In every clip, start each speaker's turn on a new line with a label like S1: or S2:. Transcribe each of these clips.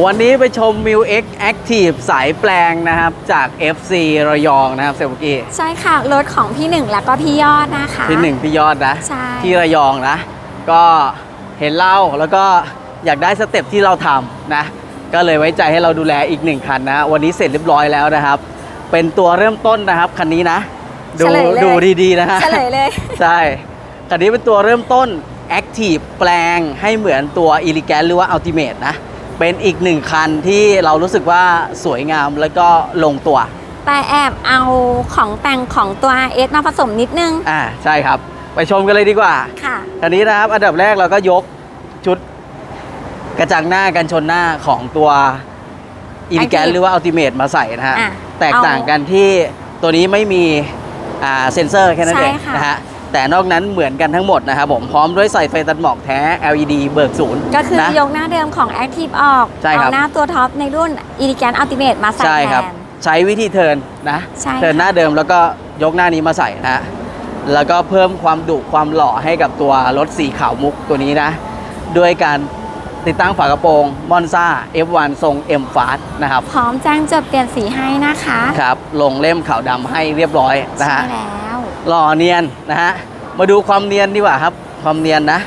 S1: วันนี้ไปชม m i l X Active สายแปลงนะครับ จาก FC ระยองนะครับเซลบุกี้
S2: ใช่ค่ะ รถของพี่หนึ่งแล้วก็พี่ยอดนะคะ
S1: ที่หนึ่งพี่ยอดนะ
S2: ใช่
S1: ที่ระยองนะ ก็เห็นเล่าแล้วก็อยากได้สเต็ปที่เราทำนะ ก็เลยไว้ใจให้เราดูแลอีกหนึ่งคันนะ วันนี้เสร็จเรียบร้อยแล้วนะครับ เป็นตัวเริ่มต้นนะครับคันนี้นะ ดู
S2: เฉลยเลย
S1: ดูดีๆนะฮะ
S2: เฉลยเลย
S1: ใช่คันนี้เป็นตัวเริ่มต้น Active แปลงให้เหมือนตัว e l e g a n t หรือว่า Ultimate นะ เป็นอีกหนึ่งคันที่เรารู้สึกว่าสวยงามแล้วก็ลงตัว
S2: แต่แอบเอาของแต่งของตัว RS มาผสมนิดนึง
S1: อ่าใช่ครับ ไปชมกันเลยดีกว่า
S2: ค่ะ
S1: คันนี้นะครับอันดับแรกเราก็ยกชุดกระจังหน้ากันชนหน้าของตัว e l e g a n t
S2: Active
S1: หรือว่า Ultimate มาใส่นะฮะ
S2: อะ
S1: แตกต่างกันที่ตัวนี้ไม่มีอ่าเซ็นเซอร์แค่นั้นเอง
S2: ใช่ค่ะ
S1: นะฮะ แต่นอกนั้นเหมือนกันทั้งหมดนะครับผมพร้อมด้วยใส่ไฟตัดหมอกแท้ LED เบิกศูนย์
S2: ก็คือ
S1: นะ
S2: ยกหน้าเดิมของ Active ออก
S1: ใช่ครับ
S2: เอาหน้าตัวท็อปในรุ่น e l e g a n t Ultimate มาใส่
S1: ใช่
S2: แท
S1: ครับ
S2: น
S1: ใช้วิธีเทิร์นนะ
S2: ใช่
S1: เทิร์นหน้า
S2: ค่ะ
S1: เดิมแล้วก็ยกหน้านี้มาใส่นะฮะแล้วก็เพิ่มความดุความหล่อให้กับตัวรถสีขาวมุกตัวนี้นะ ด้วยการติดตั้งฝากระโปรงมอนซ่า F1 ทรง M Fast นะครับ
S2: พร้อมแจ้งจดเปลี่ยนสีให้นะคะ
S1: ครับ ลงเล่มขาวดำให้เรียบร้อยนะ
S2: ใช่
S1: ฮะ
S2: แล้ว
S1: หล่อเนียนนะฮะมาดูความเนียนดีกว่าครับ ความเนียนนะ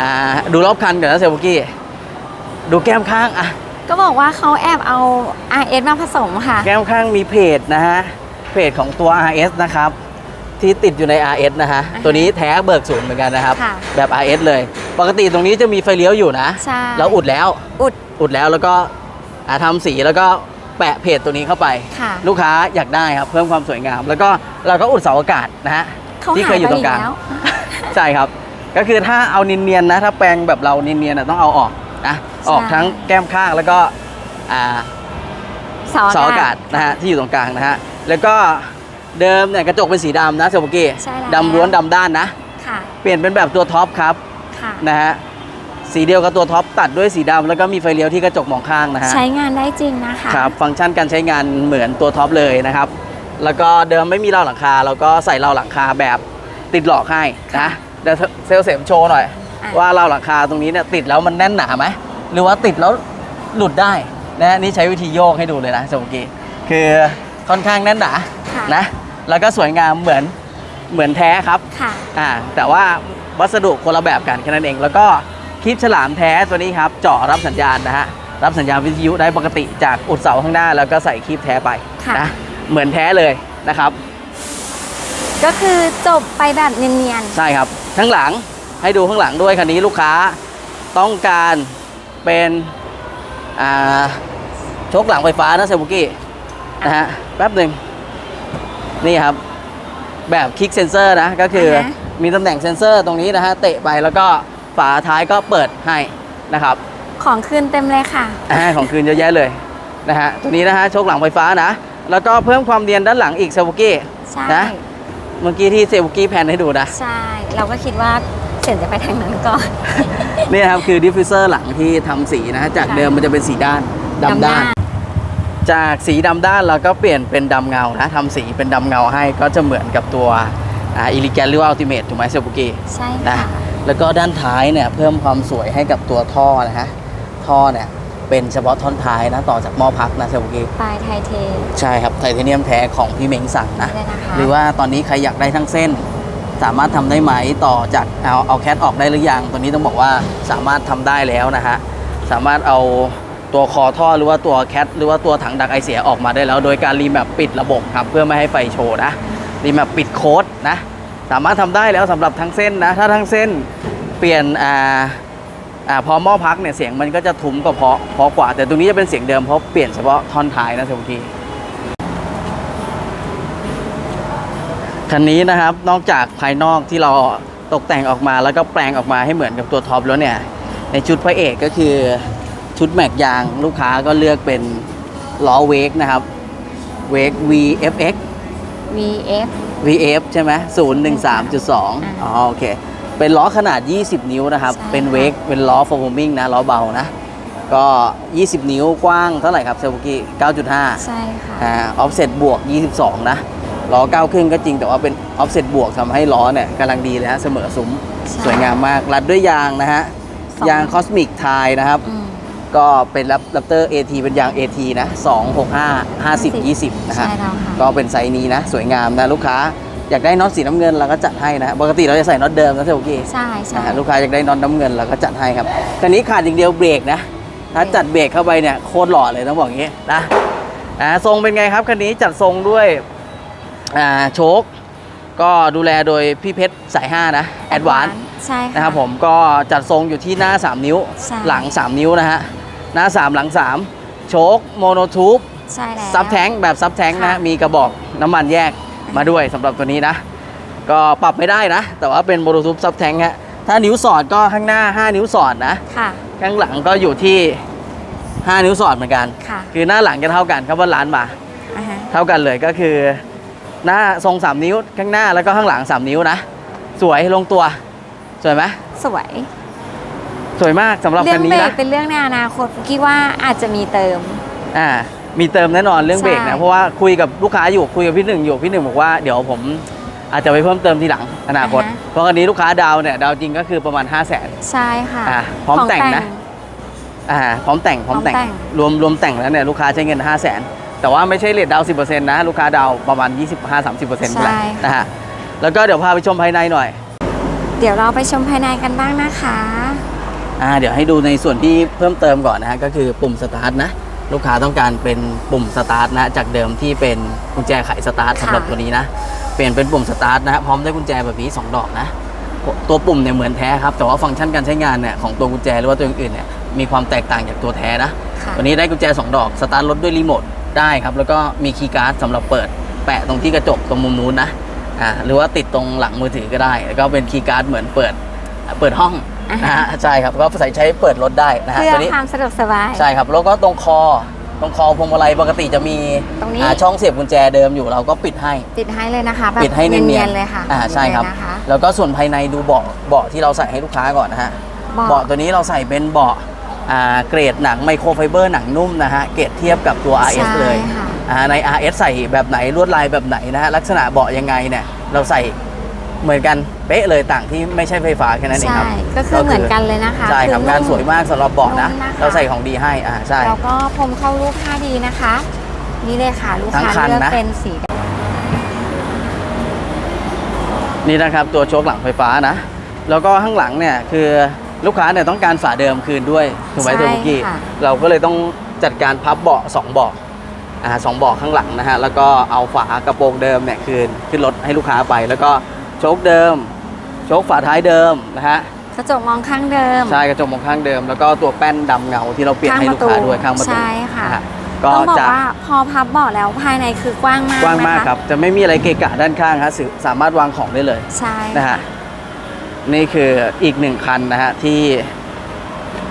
S1: อ่าดูรอบคันก่อนนะเซลบุกี้ดูแก้มข้างอะ
S2: ก็บอกว่าเขาแอบเอา RS มาผสมค่ะ
S1: แก้มข้างมีเพจนะฮะเพจของตัว RS นะครับ ที่ติดอยู่ใน RS นะฮะ
S2: อ่าฮะ
S1: ตัวนี้แท้เบิกศูนย์เหมือนกันนะครับ
S2: ค่ะ
S1: แบบ RS เลย ปกติตรงนี้จะมีไฟเลี้ยวอยู่นะ
S2: ใช่
S1: แล้วอุดแล้ว
S2: อุด
S1: อุดแล้วแล้วก็อ่าทำสีแล้วก็ แปะเพจตัวนี้เข้าไป
S2: ค่ะ
S1: ลูกค้าอยากได้ครับ เพิ่มความสวยงาม แล้วก็เราก็อุดเสาอากาศนะฮะ
S2: เขา
S1: ที่
S2: หา
S1: เค
S2: ย
S1: ยอยู่
S2: ไป
S1: ตรง
S2: อี
S1: ก
S2: ก
S1: ลาง
S2: แล้ว
S1: ใช่ครับ ก็คือถ้าเอาเนียนๆนะ ถ้าแปลงแบบเราเนียนๆนะต้องเอาออกนะออกทั้งแก้มข้างแล้วก็อ่า
S2: เสา
S1: เสา
S2: อา
S1: อากากาศ
S2: ศ
S1: นะฮะที่อยู่ตรงกลางนะฮะแล้วก็เดิมเนี่ยกระจกเป็นสีดำนะเซลบุกี้
S2: ใช่แล้ว
S1: ดำล้วนดำด้านนะ
S2: ค่ะ
S1: เปลี่ยนเป็นแบบตัวท็อปครับ
S2: ค่ะ
S1: นะฮะ สีเดียวกับตัวท็อปตัดด้วยสีดำแล้วก็มีไฟเลี้ยวที่กระจกมองข้างนะฮะ
S2: ใช้งานได้จริงนะคะ
S1: ครับฟังก์ชันการใช้งานเหมือนตัวท็อปเลยนะครับ แล้วก็เดิมไม่มีราวหลังคา เราก็ใส่ราวหลังคาแบบติดหลอกให้นะเดี๋ยวเซลลเสมโชว์หน่อย
S2: อะ
S1: ว่าราวหลังคาตรงนี้เนี่ยติดแล้วมันแน่นหนาไหมหรือว่าติดแล้วหลุดได้นะฮะนี่ใช้วิธีโยกให้ดูเลยนะสมกี้คือค่อนข้างแน่นหนา
S2: ค่ะ
S1: นะแล้วก็สวยงามเหมือนเหมือนแท้ครับ
S2: ค่ะ
S1: อ่าแต่ว่าวัสดุคนละแบบกันแค่นั้นเอง แล้วก็ คลิปฉลามแท้ตัวนี้ครับเจาะรับสัญญาณนะฮะรับสัญญาณวิทยุได้ปกติจากอุดเสาข้างหน้า แล้วก็ใส่คลิปแท้ไป
S2: ค่ะ
S1: นะเหมือนแท้เลยนะครับ
S2: ก็คือจบไปแบบเนียน
S1: ใช่ครับข้างหลังให้ดูข้างหลังด้วยคันนี้ลูกค้าต้องการเป็นอ่าโชคหลังไฟฟ้านะเซบุกี้นะฮะแป๊บหนึ่งนี่ครับ แบบคลิกเซนเซอร์นะก็คืออา
S2: ฮะ
S1: มีตำแหน่งเซนเซอร์ตรงนี้นะฮะเตะไปแล้วก็ ฝาท้ายก็เปิดให้นะครับ
S2: ๆของคืนเต็มเลยค่ะ
S1: อ่าของคืนเยอะแยะเลยนะฮะตัวนี้นะฮะโชคหลังไฟฟ้านะ แล้วก็เพิ่มความเนียนด้านหลังอีกเซบุกี้
S2: ใช่
S1: นะเมื่อกี้ที่เซบุกี้แพนให้ดูนะ
S2: ใช่ เราก็คิดว่าเสียนจะไปทางนั้นก่อน
S1: นี่นะครับคือดิฟฟิวเซอร์หลังที่ทำสีนะฮะจาก
S2: ค่ะ
S1: เดิมมันจะเป็นสีด้านดำด้าน จากสีดำด้านเราก็เปลี่ยนเป็นดำเงานะทำสีเป็นดำเงาให้ก็จะเหมือนกับตัวอ่าอิลิแกนหรือว่าอัลติเมทถูกไหมเซลบุกี
S2: ใช่
S1: นะ
S2: ค่ะ
S1: แล้วก็ด้านท้ายเนี่ยเพิ่มความสวยให้กับตัวท่อนะฮะท่อเนี่ยเป็นเฉพาะท่อนท้ายนะต่อจากหม้อพักนะเซลบุกี
S2: ปลายไทเท
S1: ใช่ครับไทเทเนียมแท้ของพี่เม้งสั่งนะ
S2: เลยนะคะ
S1: หรือว่าตอนนี้ใครอยากได้ทั้งเส้น สามารถทำได้ไหมต่อจากเอาเอาแคทออกได้หรือยังตัวนี้ต้องบอกว่าสามารถทำได้แล้วนะฮะสามารถเอาตัวคอท่อหรือว่าตัวแคทหรือว่าตัวถังดักไอเสียออกมาได้แล้ว โดยการรีแมปปิดระบบครับเพื่อไม่ให้ไฟโชว์นะรีแมปปิดโค้ดนะ สามารถทำได้แล้วสำหรับทั้งเส้นนะ ถ้าทั้งเส้นเปลี่ยนอ่าอ่าพอหม้อพักเนี่ยเสียงมันก็จะทุ้มก็เพาะเพาะกว่า แต่ตรงนี้จะเป็นเสียงเดิมเพราะเปลี่ยนเฉพาะท่อนท้ายนะทุกทีคันนี้นะครับนอกจากภายนอกที่เราตกแต่งออกมาแล้วก็แปลงออกมาให้เหมือนกับตัวท็อปแล้วเนี่ย ในชุดพระเอกก็คือชุดแม็กยางลูกค้าก็เลือกเป็นล้อเวกนะครับเวก VFX
S2: VF
S1: VF ใช่ไหม013.2อ๋อโอเค เป็นล้อขนาด 20 นิ้วนะครับ
S2: ใช่
S1: เป็นเวก เป็นล้อ f o r m i n g นะ ล้อเบานะ ก็ 20 นิ้วกว้างเท่าไหร่ครับเซลบุกี้9.5
S2: ใช่ค่ะ
S1: อ่าออฟเซตบวก 22 นะ ล้อ9ครึ่งก็จริงแต่ว่าเป็นออฟเซตบวกทำให้ล้อเนี่ยกำลังดีเลยฮะเสมอซุ้ม
S2: ใช่
S1: สวยงามมาก รัดด้วยยางนะฮะ
S2: สอง
S1: ยางคอสมิกไทยนะครับ
S2: อืม
S1: ก็เป็นรับรับเตอร์ AT เป็นยาง AT นะ 265 50 20 นะฮะ
S2: ใช่แล้วค่ะ
S1: ก็เป็นไซส์นี้นะ สวยงามนะลูกค้า อยากได้น็อตสีน้ำเงินเราก็จัดให้นะปกติเราจะใส่น็อตเดิมนะเซลกี้
S2: ใช่ใช่
S1: นะฮะลูกค้าอยากได้น็อตน้ำเงินเราก็จัดให้ครับแต่นี้ขาดอย่างเดียวเบรกนะ ถ้าจัดเบรกเข้าไปเนี่ยโคตรหล่อเลยต้องบอกอย่างนี้นะอ่าทรงเป็นไงครับคันนี้จัดทรงด้วยอ่าโชคก็ดูแลโดยพี่เพชรสาย5นะแอดวาน
S2: ใช่ค่ะ
S1: นะครับผมก็จัดทรงอยู่ที่หน้า 3 นิ้ว
S2: ใช่
S1: หลัง 3 นิ้วนะฮะ หน้า 3 หลัง 3 โชคโมโนทูบ
S2: ใช่แล้ว
S1: ซับแท้งแบบซับแท้งนะฮะ
S2: ค่ะ
S1: มีกระบอกน้ำมันแยกมาด้วยสำหรับตัวนี้นะ ก็ปรับไม่ได้นะ แต่ว่าเป็นโมโนทูบซับแท้งฮะถ้านิ้วสอดก็ข้างหน้า 5 นิ้วสอดนะ
S2: ค่ะ
S1: ข้างหลังก็อยู่ที่ 5 นิ้วสอดเหมือนกัน
S2: ค่ะ
S1: คือหน้าหลังจะเท่ากันครับว่าล้านมา
S2: อ่าฮะ
S1: เท่ากันเลยก็คือ หน้าทรง 3 นิ้วข้างหน้าแล้วก็ข้างหลัง 3 นิ้วนะ สวยลงตัว สวยไหม
S2: สวย
S1: สวยมากสำหรับ
S2: เรื่
S1: คัน
S2: เบ
S1: นี้
S2: รก
S1: นะ
S2: เป็นเรื่องในอนาคตคิดว่าอาจจะมีเติม
S1: อ่ามีเติมแน่นอนเรื่อง
S2: ใช่
S1: เบรกนะเพราะว่าคุยกับลูกค้าอยู่คุยกับพี่หนึ่งอยู่พี่หนึ่งบอกว่าเดี๋ยวผมอาจจะไปเพิ่มเติมทีหลังอนาคต เพราะคันนี้ลูกค้าดาวเนี่ยดาวจริงก็คือประมาณ 5 0 0 0 0น
S2: ใช่ค่ะ
S1: อะพร้อม
S2: ข
S1: แต่งนะ อ่าพร้อมแต่งพร้อมแต่ง
S2: พร้อมแต่ง
S1: รวมรวมแต่งแล้วเนี่ยลูกค้าใช้เงิน 5 0 0 0 0นแต่ว่าไม่ใช่เลทดาว10%นะลูกค้าดาวประมาณ 25-30%แหละนะฮะแล้วก็เดี๋ยวพาไปชมภายในหน่อย
S2: เดี๋ยวเราไปชมภายในกันบ้างนะคะ
S1: อ่าเดี๋ยวให้ดูในส่วนที่เพิ่มเติมก่อนนะฮะก็คือปุ่มสตาร์ทนะลูกค้าต้องการเป็นปุ่มสตาร์ทนะจากเดิมที่เป็นกุญแจไขสตาร์ท
S2: ค่ะ
S1: สำหรับตัวนี้นะเปลี่ยนเป็นปุ่มสตาร์ทนะฮะพร้อมด้วยกุญแจแบบนี้ 2 ดอกนะ ตัวปุ่มเนี่ยเหมือนแท้ครับ แต่ว่าฟังก์ชันการใช้งานเนี่ยของตัวกุญแจหรือว่าตัวอื่นๆเนี่ยมีความแตกต่างจากตัวแท้นะ
S2: ค่ะ
S1: ตัวนี้ได้กุญแจ 2 ดอกสตาร์ทรถด้วยรีโมทได้ครับแล้วก็มีคีย์การ์ดสำหรับเปิด แปะตรงที่กระจกตรงมุมนู้นนะอ่าหรือว่าติดตรงหลังมือถือก็ได้ แล้วก็เป็นคีย์การ์ดเหมือนเปิดเปิดห้อง
S2: อ่าฮะ
S1: นะฮะใช่ครับก็ใส่ใช้เปิดรถได้นะฮะ
S2: เพื่อ
S1: ตัวนี้
S2: ความสะดวกสบาย
S1: ใช่ครับแล้วก็ตรงคอตรงคอพวงมาลัยปกติจะมี
S2: ตรงนี้
S1: อ่าช่องเสียบกุญแจเดิมอยู่เราก็ปิดให้
S2: ปิดให้เลยนะคะแบบ
S1: ปิดให้เนี
S2: เนี
S1: ย
S2: ย
S1: น
S2: นๆเลยค่ะ
S1: อ่าใช่ครับ
S2: เนียนๆนะคะ
S1: แล้วก็ส่วนภายในดูเบาะเบาะที่เราใส่ให้ลูกค้าก่อนนะฮะ
S2: เบาะ
S1: เบาะตัวนี้เราใส่เป็นเบาะอ่าเกรดหนังไมโครไฟเบอร์หนังนุ่มนะฮะเกรดเทียบกับตัว RS เลย
S2: ใช่ค่ะ
S1: อ่าใน RS ใส่แบบไหนลวดลายแบบไหนนะฮะลักษณะเบาะยังไงเนี่ยเราใส่ เหมือนกันเป๊ะเลยต่างที่ไม่ใช่ไฟฟ้าแค่นั้นเองค
S2: ใช่
S1: รับ
S2: ก็คือเหมือนกันเลยนะคะ
S1: ใช่ครับ
S2: อ
S1: งานสวยมากสำหรับเบาะนะ
S2: นุ่มนะคะ
S1: เราใส่ของดีให้อ่าใช่
S2: แล้วก็พรมเข้ารูป 5D นะคะ นี่เลยค่ะ ลูก
S1: ทั้ง
S2: ค้า
S1: คัน
S2: เลือก
S1: นะ
S2: เป็นสีแดง
S1: นี่นะครับตัวโชคหลังไฟฟ้านะ แล้วก็ข้างหลังเนี่ยคือลูกค้าเนี่ยต้องการฝาเดิมคืนด้วยถูกไหม
S2: ใช่
S1: เทอร์บุกี้
S2: ค่ะ
S1: เราก็เลยต้องจัดการพับเบาะสองเบาะอ่าสองเบาะข้างหลังนะฮะแล้วก็เอาฝากระโปรงเดิมเนี่ยคืนขึ้นรถให้ลูกค้าไป แล้วก็ โชคเดิม โชคฝาท้ายเดิมนะฮะ
S2: กระจกมองข้างเดิม
S1: ใช่กระจกมองข้างเดิม แล้วก็ตัวแป้นดำเงาที่เราเปลี่ยนให้ลูกค้าด้วยข้างประตู
S2: ใช่ค่ะ
S1: นฮก็
S2: ต้องบอก
S1: จะ
S2: ว่าพอพับเบาะแล้วภายในคือกว้างมาก
S1: กว้างมาก
S2: นะะ
S1: ครับ จะไม่มีอะไรเกะกะด้านข้างฮะสื่อสามารถวางของได้เลย
S2: ใช่
S1: นะฮะนี่คืออีกหนึ่งคันนะฮะที่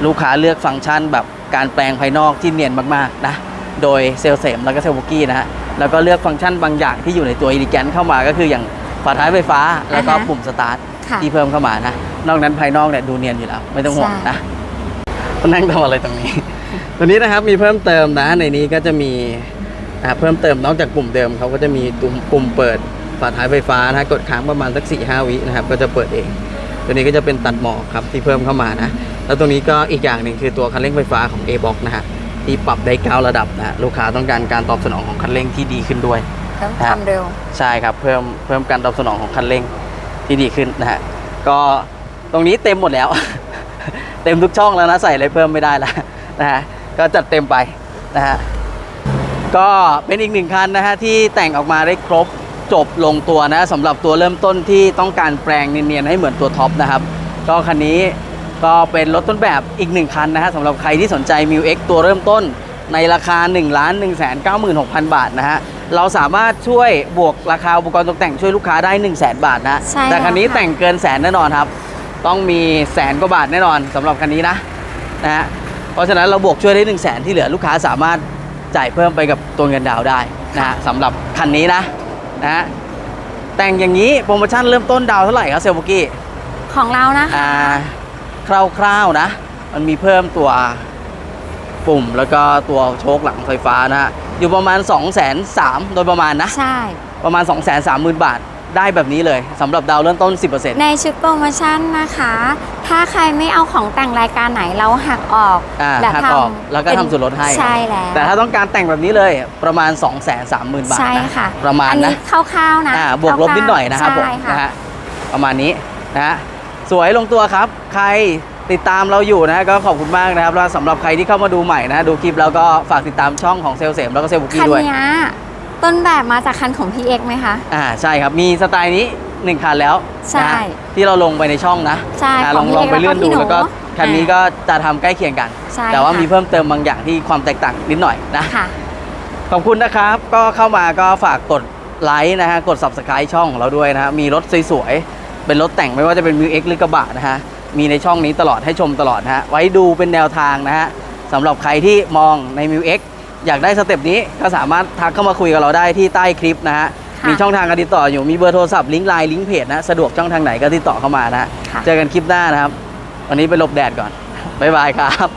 S1: ลูกค้าเลือกฟังก์ชันแบบการแปลงภายนอกที่เนียนมากๆนะโดยเซลเซมแล้วก็เซลบุกี้นะฮะแล้วก็เลือกฟังก์ชันบางอย่างที่อยู่ในตัวอีลิแกนเข้ามาก็คืออย่าง ฝาท้ายไฟฟ้าแล้วก็ปุ่มสตาร์ท
S2: ค่ะ
S1: ที่เพิ่มเข้ามานะ นอกนั้นภายนอกเนี่ยดูเนียนอยู่แล้ว ไม่ต้องห่วง
S2: ใช่
S1: นะมานั่งทำอะไรตรงนี้ ตัวนี้นะครับมีเพิ่มเติมนะในนี้ก็จะมีอ่าเพิ่มเติมนอกจากปุ่มเดิมเขาก็จะมีตุ่มปุ่มเปิดฝาท้ายไฟฟ้านะกดค้างประมาณสัก4ี่ห้าวินะครับก็จะเปิดเอง ตัวนี้ก็จะเป็นตัดหมอกครับที่เพิ่มเข้ามานะ แล้วตรงนี้ก็อีกอย่างหนึ่งคือตัวคันเร่งไฟฟ้าของ A-Box นะฮะที่ปรับได้เก้าระดับนะฮะลูกค้าต้องการการตอบสนองของคันเร่งที่ดีขึ้นด้วย
S2: เพิ่มความเร็ว
S1: ใช่ครับเพิ่มเพิ่มการตอบสนองของคันเร่งที่ดีขึ้นนะฮะก็ตรงนี้เต็มหมดแล้ว เต็มทุกช่องแล้วนะใส่อะไรเพิ่มไม่ได้แล้วนะฮะก็จัดเต็มไปนะฮะก็เป็นอีกหนึ่งคันนะฮะที่แต่งออกมาได้ครบจบลงตัวนะสำหรับตัวเริ่มต้นที่ต้องการแปลงเนียนๆให้เหมือนตัวท็อปนะครับก็คันนี้ก็เป็นรถต้นแบบอีกหนึ่งคันนะฮะสำหรับใครที่สนใจ m ิว X ตัวเริ่มต้นในราคา 1 1 9 6 0 0 0 บาทนะฮะ เราสามารถช่วยบวกราคาอุปกรณ์ตกแต่งช่วยลูกค้าได้ 1 0 0 0 0แบาทนะ
S2: ใช่
S1: แต่คันนี้
S2: แล้วค่ะ
S1: แต่งเกินแสนแน่นอนครับ ต้องมีแสนกว่าบาทแน่นอนสำหรับคันนี้นะนะฮะเพราะฉะนั้นเราบวกช่วยได้ 1 0 0 0 0แสนที่เหลือลูกค้าสามารถจ่ายเพิ่มไปกับตัวเงินดาวน์ได้นะฮะสำหรับคันนี้นะนะฮะแต่งอย่างนี้โปรโมชั่นเริ่มต้นดาวน์เท่าไหร่ครับเซลบุกี้
S2: ของเรานะคะ
S1: อ่าคร่าวๆนะ มันมีเพิ่มตัวปุ่มแล้วก็ตัวโชคหลังไฟฟ้านะฮะ อยู่ประมาณ 2 3 0 0 0โดยประมาณนะ
S2: ใช่
S1: ประมาณ 2 3 0 0 0 0 บาท ได้แบบนี้เลยสำหรับดาวเริ่มต้น 10%
S2: ในชุดโปรโมชั่นนะคะ ถ้าใครไม่เอาของแต่งรายการไหนเราหักออก
S1: อ่า
S2: และ
S1: หักออกแล้วก็
S2: เป็น
S1: ทำส่วนลดให้
S2: ใช่แล้ว
S1: แต่ถ้าต้องการแต่งแบบนี้เลยประมาณ 2 3 0 0 0 0 บาท
S2: ใช่
S1: นะ
S2: ค่ะ
S1: ประมาณ
S2: อัน
S1: นะ
S2: นี้คร่าวๆนะ
S1: อ่าบวกลบนิดหน่อยนะครับผม
S2: ใช่ค่ะ
S1: นะฮะประมาณนี้นะฮะสวยลงตัวครับ ใคร ติดตามเราอยู่นะก็ขอบคุณมากนะครับแล้วสำหรับใครที่เข้ามาดูใหม่นะดูคลิปแล้วก็ฝากติดตามช่องของเซลเสมแล้วก็เซลบุกี้
S2: คัน
S1: ด้วย
S2: เนี้ยต้นแบบมาจากคันของพี่เอกไหมคะ
S1: อ่าใช่ครับมีสไตล์นี้หนึ่งคันแล้ว
S2: ใช่
S1: นะฮะที่เราลงไปในช่องนะ
S2: ใช่
S1: อ่า
S2: ข
S1: ล
S2: อ
S1: องง
S2: พี่
S1: ลองไป
S2: เอก
S1: เลื่อนดู
S2: แล้วก็พี่หนู
S1: แล้วก็คันนี้
S2: อ่า
S1: ก็จะทำใกล้เคียงกัน
S2: ใช่
S1: แต่ว่า
S2: ค่ะ
S1: มีเพิ่มเติมบางอย่างที่ความแตกต่างนิดหน่อยนะ
S2: ค่ะ
S1: ขอบคุณนะครับ ก็เข้ามาก็ฝากกดไลค์นะฮะ กด subscribe ช่องของเราด้วยนะฮะ มีรถสวยๆ เป็นรถแต่งไม่ว่าจะเป็นมิวเอ็กหรือกระบะนะฮะ มีในช่องนี้ตลอดให้ชมตลอดนะฮะไว้ดูเป็นแนวทางนะฮะสำหรับใครที่มองในมิวเอ็กอยากได้สเต็ปนี้ก็สามารถทักเข้ามาคุยกับเราได้ที่ใต้คลิปนะฮะ
S2: ค่ะ
S1: มีช่องทางการติดต่ออยู่มีเบอร์โทรศัพท์ลิงก์ไลน์ลิงก์เพจนะสะดวกช่องทางไหนก็ติดต่อเข้ามานะฮะ
S2: ค่ะ
S1: เจอกันคลิปหน้านะครับ วันนี้ไปหลบแดดก่อนบ๊ายบายครับ